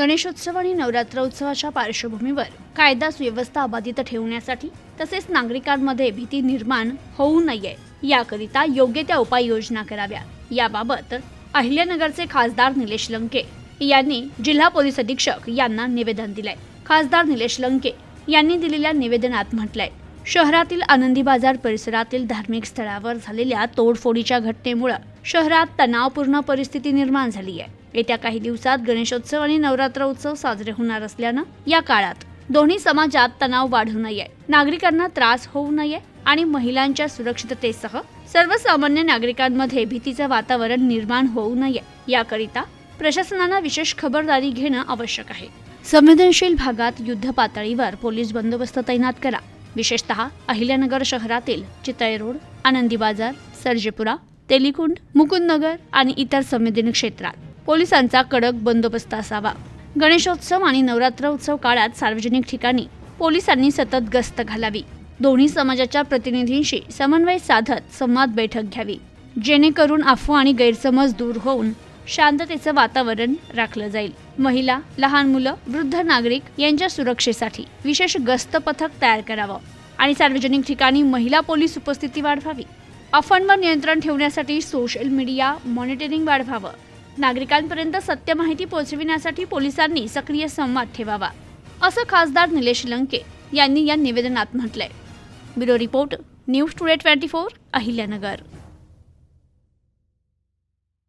गणेशोत्सव आणि नवरात्र उत्सवाच्या पार्श्वभूमीवर कायदा सुव्यवस्था अबाधित ठेवण्यासाठी तसेच नागरिकांमध्ये भीती निर्माण होऊ नये याकरिता योग्य त्या उपाययोजना कराव्या. याबाबत अहिल्यानगरचे खासदार निलेश लंके यांनी जिल्हा पोलीस अधीक्षक यांना निवेदन दिलंय. खासदार निलेश लंके यांनी दिलेल्या निवेदनात म्हटलंय शहरातील आनंदी बाजार परिसरातील धार्मिक स्थळावर झालेल्या तोडफोडीच्या घटनेमुळे शहरात तणावपूर्ण परिस्थिती निर्माण झाली आहे येत्या काही दिवसात गणेशोत्सव आणि नवरात्र उत्सव साजरे होणार असल्यानं या काळात दोन्ही समाजात तणाव वाढू नये. नागरिकांना त्रास होऊ नये आणि महिलांच्या सुरक्षिततेसह सर्वसामान्य नागरिकांमध्ये भीतीचं वातावरण निर्माण होऊ नये. याकरिता प्रशासनानं विशेष खबरदारी घेणं आवश्यक आहे. संवेदनशील भागात युद्ध पातळीवर पोलीस बंदोबस्त तैनात करा. विशेषतः अहिल्यानगर शहरातील चितळे रोड आनंदी बाजार सर्जेपुरा तेलिकुंड मुकुंदनगर आणि इतर संवेदनशील क्षेत्रात. पोलिसांचा कडक बंदोबस्त असावा. गणेशोत्सव आणि नवरात्र उत्सव काळात सार्वजनिक ठिकाणी पोलिसांनी सतत गस्त घालावी. दोन्ही समाजाच्या प्रतिनिधींशी समन्वय साधत संवाद बैठक घ्यावी. जेणेकरून अफवा आणि गैरसमज दूर होऊन शांततेचं वातावरण राखलं जाईल. महिला लहान मुलं वृद्ध नागरिक यांच्या सुरक्षेसाठी विशेष गस्त पथक तयार करावं आणि सार्वजनिक ठिकाणी महिला पोलीस उपस्थिती वाढवावी. अफवांवर नियंत्रण ठेवण्यासाठी सोशल मीडिया मॉनिटरिंग वाढवावं. नागरिकांपर्यंत सत्य माहिती पोहोचविण्यासाठी पोलिसांनी सक्रिय संवाद ठेवावा असं खासदार निलेश लंके यांनी या निवेदनात म्हटलंय. Bureau report news today twenty four Ahilyanagar.